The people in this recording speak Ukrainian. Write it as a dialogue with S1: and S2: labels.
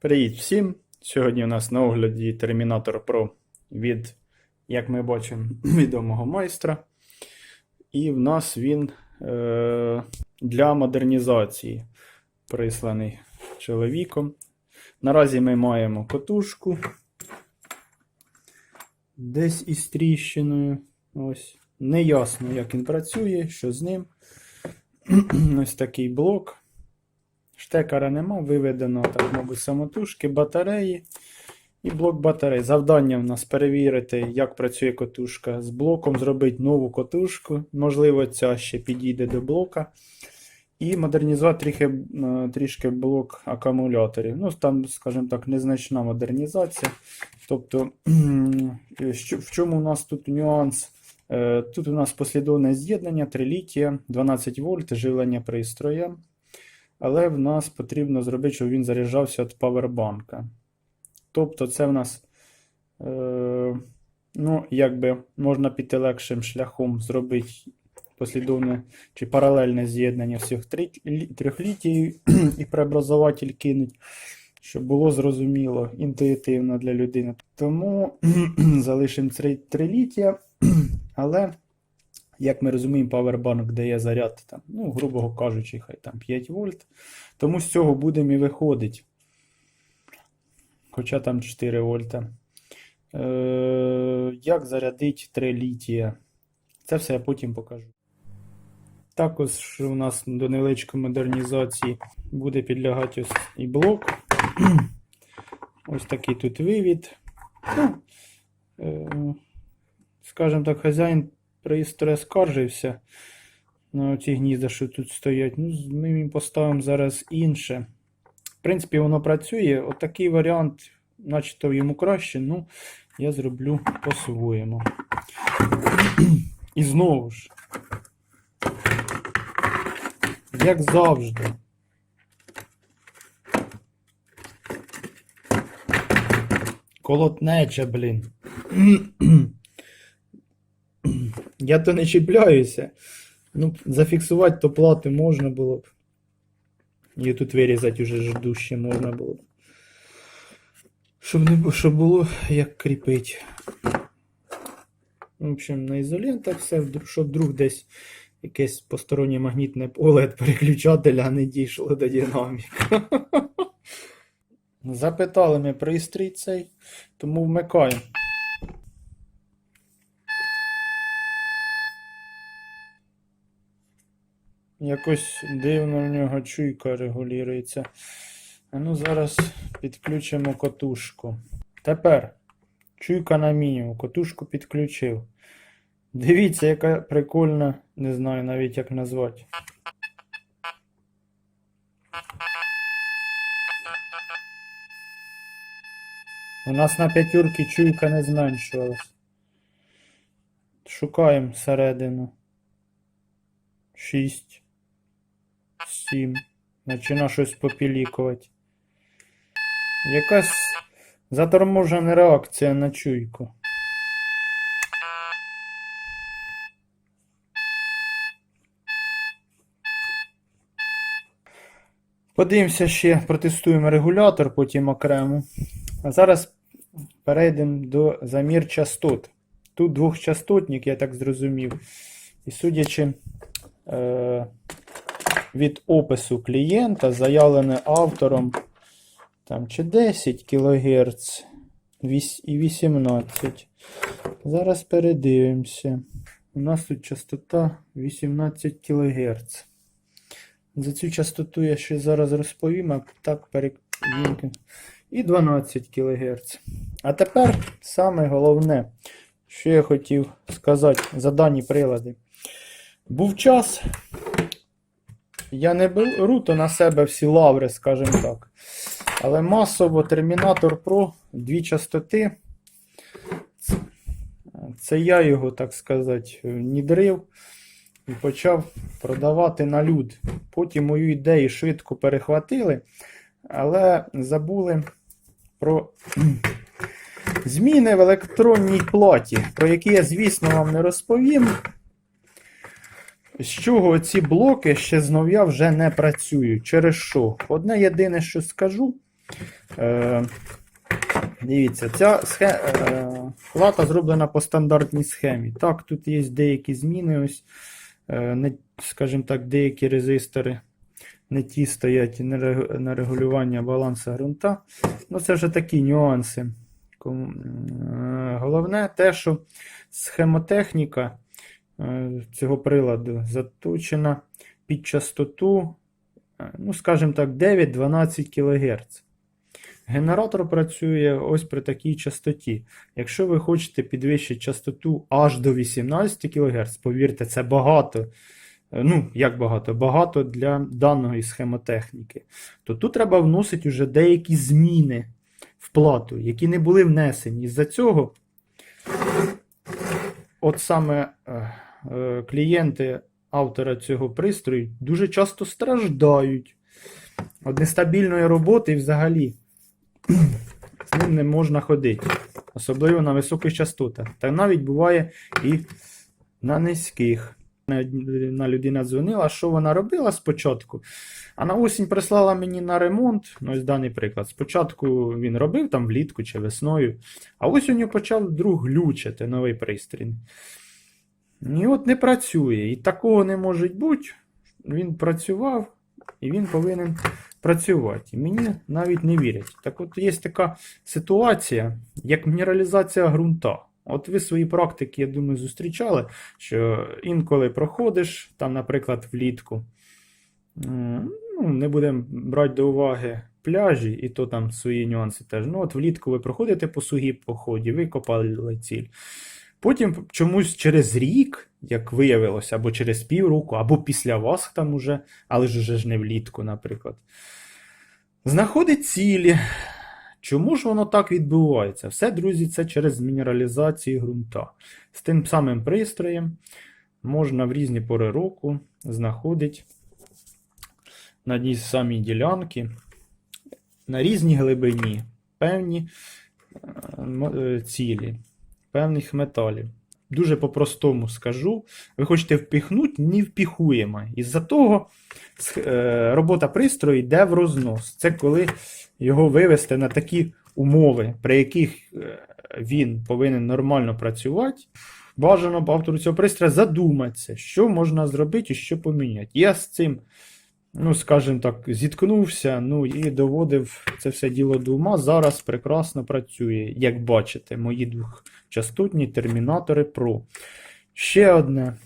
S1: Привіт всім! Сьогодні у нас на огляді Terminator Pro від, як ми бачимо, відомого майстра. І в нас він е, для модернізації присланий чоловіком. Наразі ми маємо котушку. Десь із тріщиною. Ось. Неясно, як він працює, що з ним. Ось такий блок. Штекера нема, виведено, так, мабуть, самотужки, батареї і блок батарей. Завдання в нас перевірити, як працює котушка з блоком, зробити нову котушку. Можливо, ця ще підійде до блока. І модернізувати трішки, е, трішки блок акумуляторів. Ну, там, скажімо так, незначна модернізація. Тобто, в чому у нас тут нюанс? Е, Тут у нас послідовне з'єднання, 3 літія, 12 вольт, живлення пристроя. Але в нас потрібно зробити, щоб він заряджався від павербанка. Тобто, це в нас, е, ну, якби можна піти легшим шляхом зробити послідовне чи паралельне з'єднання всіх трьох літій і преобразователь кинуть, щоб було зрозуміло, інтуїтивно для людини. Тому залишимо три літія, але. Як ми розуміємо, павербанк дає заряд, там, ну, грубо кажучи, хай там 5 вольт. Тому з цього будемо і виходити. Хоча там 4 вольта. Е, як зарядити 3 літія? Це все я потім покажу. Також у нас до невеличкої модернізації буде підлягати ось і блок. Ось такий тут вивід. Ну, е, скажімо так, хазяїн пристрою скаржився на ці гнізда, що тут стоять. Ну, ми їм поставимо зараз інше. В принципі, воно працює. Отакий варіант, начебто йому краще, ну, я зроблю по-своєму. І знову ж, як завжди. Колотнече, блін. Я то не чіпляюся. Ну, зафіксувати то плати можна було б. І тут вирізати вже жду ще можна було б. Щоб, не, щоб було як кріпить. В общем, на ізолентах все, щоб вдруг десь якесь постороннє магнітне поле від переключателя не дійшло до динаміка. Запитали ми пристрій цей, тому вмикаємо. Якось дивно в нього чуйка регулюється. Ну зараз підключимо котушку. Тепер чуйка на мінімум. Котушку підключив. Дивіться, яка прикольна, не знаю навіть як назвати. У нас на п'ятюрки чуйка не зменшувалась. Шукаємо середину. 6. 7. Почина щось попілікувати. Якась заторможена реакція на чуйку. Подивимося ще, протестуємо регулятор, потім окремо. А зараз перейдемо до замір частот. Тут двохчастотник, я так зрозумів. І судячи е, від опису клієнта, заявлене автором там, чи 10 кГц і 18. Зараз передивимося. У нас тут частота 18 кГц. За цю частоту я ще зараз розповім, а так перевінки. І 12 кГц. А тепер саме головне, що я хотів сказати за дані прилади. Був час, я не беру то на себе всі лаври, скажімо так. Але масово Terminator Pro дві частоти. Це я його, так сказати, нідрив і почав продавати на люд. Потім мою ідею швидко перехватили, але забули про зміни в електронній платі, про які я, звісно, вам не розповім. З чого ці блоки ще знов'я вже не працюють. Через що? Одне єдине, що скажу, Е, дивіться, ця схе, е, плата зроблена по стандартній схемі. Так, тут є деякі зміни. Ось, е, не, скажімо так, деякі резистори не ті стоять на регулювання балансу ґрунта. Ну, це вже такі нюанси. Е, Головне те, що схемотехніка цього приладу заточена під частоту, е, ну, скажімо так, 9-12 кГц. Генератор працює ось при такій частоті. Якщо ви хочете підвищити частоту аж до 18 кГц, повірте, це багато. Е, Ну, як багато? Багато для даної схемотехніки. То тут треба вносити вже деякі зміни в плату, які не були внесені. Із-за цього, от саме е, е, клієнти автора цього пристрою дуже часто страждають від нестабільної роботи і взагалі з ним не можна ходити. Особливо на високих частотах. Та навіть буває і на низьких. Одна людина дзвонила, що вона робила спочатку. А на осінь прислала мені на ремонт. Ну, ось даний приклад. Спочатку він робив там влітку чи весною, а ось у нього почав вдруг глючити новий пристрій. І от не працює. І такого не може бути. Він працював, і він повинен працювати. І мені навіть не вірять. Так от є така ситуація, як мінералізація ґрунта. От ви свої практики, я думаю, зустрічали, що інколи проходиш, там, наприклад, влітку. Ну, не будемо брати до уваги пляжі, і то там свої нюанси теж. Ну, от влітку ви проходите по сугій поході, ви копали ціль. Потім чомусь через рік, як виявилося, або через півроку, або після вас там уже, але ж уже ж не влітку, наприклад. Знаходить цілі. Чому ж воно так відбувається? Все, друзі, це через мінералізацію ґрунта. З тим самим пристроєм можна в різні пори року знаходити на тій самій ділянці на різній глибині певні е, е, цілі, певних металів. Дуже по-простому скажу. Ви хочете впіхнути, не впіхуємо. Із-за того е, робота пристрою йде в рознос. Це коли його вивести на такі умови, при яких е, він повинен нормально працювати. Бажано автору цього пристрою задуматися, що можна зробити і що поміняти. Я з цим, ну, скажімо так, зіткнувся, ну і доводив це все діло до ума. Зараз прекрасно працює, як бачите, мої двохчастотні термінатори Pro. Ще одне